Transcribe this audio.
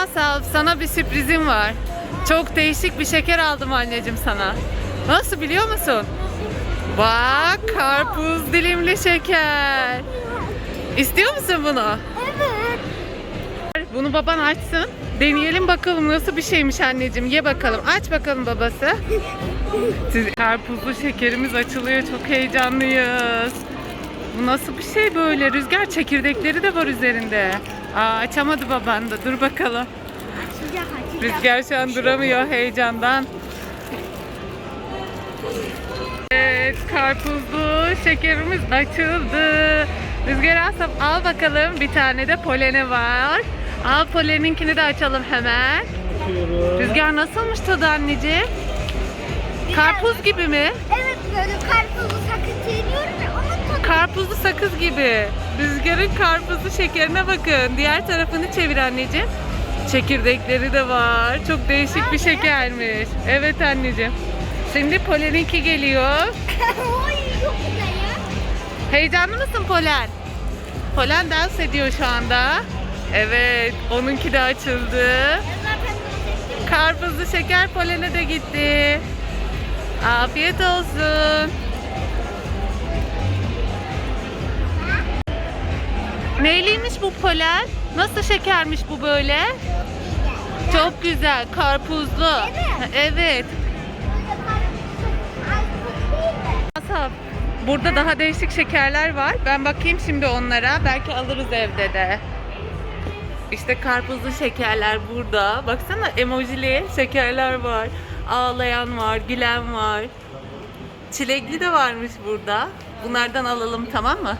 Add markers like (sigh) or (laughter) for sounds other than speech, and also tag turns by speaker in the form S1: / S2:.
S1: Asaf sana bir sürprizim var. Çok değişik bir şeker aldım anneciğim sana. Nasıl biliyor musun? Bak karpuz dilimli şeker. İstiyor musun bunu?
S2: Evet.
S1: Bunu baban açsın. Deneyelim bakalım nasıl bir şeymiş anneciğim. Ye bakalım. Aç bakalım babası. Siz karpuzlu şekerimiz açılıyor. Çok heyecanlıyız. Bu nasıl bir şey böyle? Rüzgar çekirdekleri de var üzerinde. Aa, açamadı baban da. Dur bakalım.
S2: Açacak açacak.
S1: Rüzgar şu an duramıyor heyecandan. Evet, karpuzlu şekerimiz açıldı. Rüzgar Asaf al bakalım. Bir tane de poleni var. Al poleninkini de açalım hemen. Rüzgar nasılmış tadı anneciğim? Karpuz gibi mi?
S2: Evet
S1: Karpuzlu sakız gibi. Rüzgarın karpuzlu şekerine bakın. Diğer tarafını çevir anneciğim. Çekirdekleri de var. Çok değişik bir şekermiş. Evet anneciğim. Şimdi Polen'inki geliyor. (laughs)
S2: Oy çok güzel ya.
S1: Heyecanlı mısın Polen? Polen dans ediyor şu anda. Evet, onunki de açıldı. Karpuzlu şeker Polen'e de gitti. Afiyet olsun. Neyliymiş bu polen? Nasıl şekermiş bu böyle? Çok güzel, karpuzlu. Evet. Asaf, burada daha değişik şekerler var. Ben bakayım şimdi onlara. Belki alırız evde de. İşte karpuzlu şekerler burada. Baksana emojili şekerler var. Ağlayan var, gülen var. Çilekli de varmış burada. Bunlardan alalım tamam mı?